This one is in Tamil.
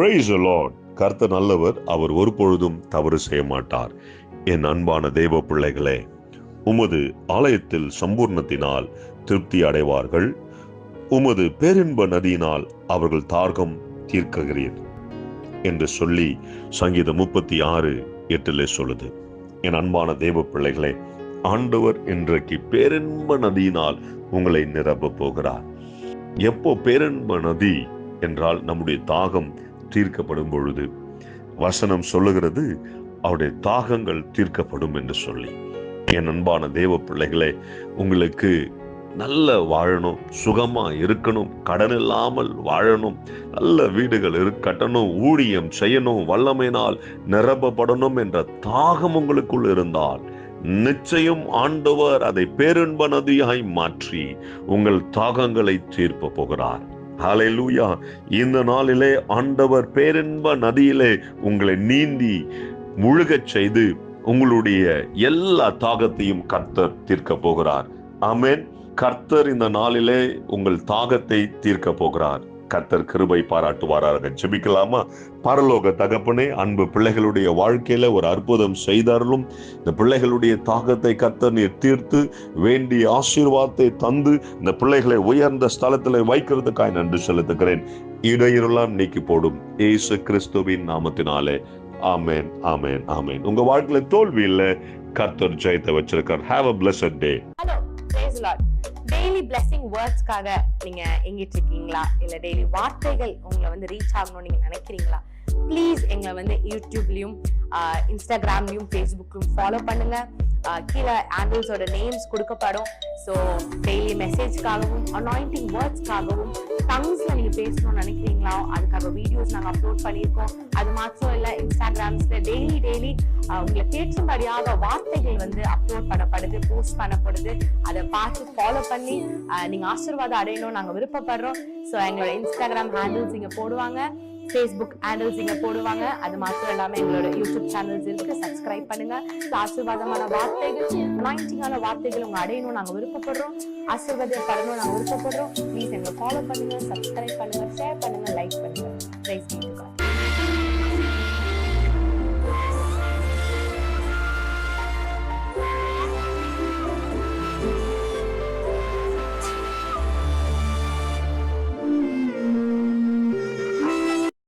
பிரைஸ் லார்ட் கர்த்த நல்லவர் அவர் ஒரு பொழுதும் தவறு செய்ய மாட்டார். என் அன்பான தெய்வ பிள்ளைகளே உமது ஆலயத்தில் சம்பூர்ணத்தினால் திருப்தி அடைவார்கள். உமது பேரின்ப நதியினால் அவர்கள் தார்கம் தீர்க்குகிறீர் என்று சொல்லி சங்கீதம் முப்பத்தி ஆறு எட்டிலே சொல்லுது. என் அன்பான தெய்வ பிள்ளைகளே ஆண்டவர் இன்றைக்கு பேரின்ப நதியினால் உங்களை நிரப்ப போகிறார். எப்போ பேரின்ப நதி என்றால் நம்முடைய தாகம் தீர்க்கப்படும் பொழுது வசனம் சொல்லுகிறது அவருடைய தாகங்கள் தீர்க்கப்படும் என்று சொல்லி. என் அன்பான தேவ பிள்ளைகளே உங்களுக்கு நல்ல வாழணும் சுகமா இருக்கணும் கடன் இல்லாமல் வாழணும் நல்ல வீடுகள் இருக்கட்டணும் ஊழியம் செய்யணும் வல்லமையினால் நிரப்பப்படணும் என்ற தாகம் உங்களுக்குள் இருந்தால் நிச்சயம் ஆண்டவர் அதை பேரின்ப நதியாய் மாற்றி உங்கள் தாகங்களை தீர்ப்ப போகிறார். ஹalleluya. இந்த நாளிலே ஆண்டவர் பேரின்ப நதியிலே உங்களை நீந்தி முழுகச் செய்து உங்களுடைய எல்லா தாகத்தையும் கர்த்தர் தீர்க்க போகிறார். ஆமென். கர்த்தர் இந்த நாளிலே உங்கள் தாகத்தை தீர்க்க போகிறார். கர்த்தர் கிருபை பாராட்டுவாராக. ஜெபிக்கலாமா? பரலோக தகப்பனே அன்பு பிள்ளைகளுடைய வாழ்க்கையில ஒரு அற்புதம் செய்தார்களும் இந்த பிள்ளைகளுடைய தாகத்தை கர்த்தர் நீர் தீர்த்து வேண்டிய ஆசீர்வாதத்தை தந்து இந்த பிள்ளைகளை உயர்ந்த ஸ்தலத்தில் வைக்கிறதுக்காய் நன்றி செலுத்துகிறேன். இடையிறலாம் நீக்கி போடும் ஏசு கிறிஸ்துவின் நாமத்தினாலே. ஆமேன் ஆமேன் ஆமேன். உங்க வாழ்க்கையில தோல்வி இல்ல கர்த்தர் ஜெயத்தை வச்சிருக்கார். Have a blessed day hello daily blessing வேர்ட்ஸ்க்காக நீங்க எங்கிட்டு இருக்கீங்களா இல்ல டெய்லி வார்த்தைகள் உங்களை வந்து ரீச் ஆகணும்னு நீங்க நினைக்கிறீங்களா? ப்ளீஸ் எங்களை வந்து யூடியூப்லயும் இன்ஸ்டாகிராம்லயும் ஃபேஸ்புக்லயும் ஃபாலோ பண்ணுங்க. கீழே ஆண்டில்ஸோட நேம்ஸ் கொடுக்கப்படும். ஸோ டெய்லி மெசேஜ்க்காகவும் அனாயிண்டிங் வேர்ட்ஸ்க்காகவும் டங்ஸ்ல நீங்க பேசணும்னு நினைக்கிறீங்களா அதுக்காக வீடியோஸ் நாங்கள் அப்லோட் பண்ணியிருக்கோம். அது மாத்திரம் இல்லை இன்ஸ்டாகிராம்ஸ்ல டெய்லி டெய்லி உங்களை கேட்கும்படியாக வார்த்தைகள் வந்து அப்லோட் பண்ணப்படுது போஸ்ட் பண்ணப்படுது. அதை பார்த்து ஃபாலோ பண்ணி நீங்க ஆசீர்வாதம் அடையணும் நாங்க விருப்பப்படுறோம். ஸோ எங்களோட இன்ஸ்டாகிராம் ஹேண்டில்ஸ் இங்க போடுவாங்க ஃபேஸ்புக் ஹேண்டில்ஸ் இங்க போடுவாங்க. அது மாத்திரம் இல்லாம எங்களோட யூடியூப் சேனல்ஸ் இருக்கு சப்ஸ்கிரைப் பண்ணுங்க. ஆசீர்வாதமான வார்த்தைகள் அனாயிண்டிங்கான வார்த்தைகள் உங்க அடையணும் நாங்க விருப்பப்படுறோம். ஆசீர்வாதப்படணும் நாங்க விருப்பப்படுறோம். ப்ளீஸ் எங்களை ஃபாலோ பண்ணுங்க சப்ஸ்கிரைப் பண்ணுங்க ஷேர் பண்ணுங்க லைக்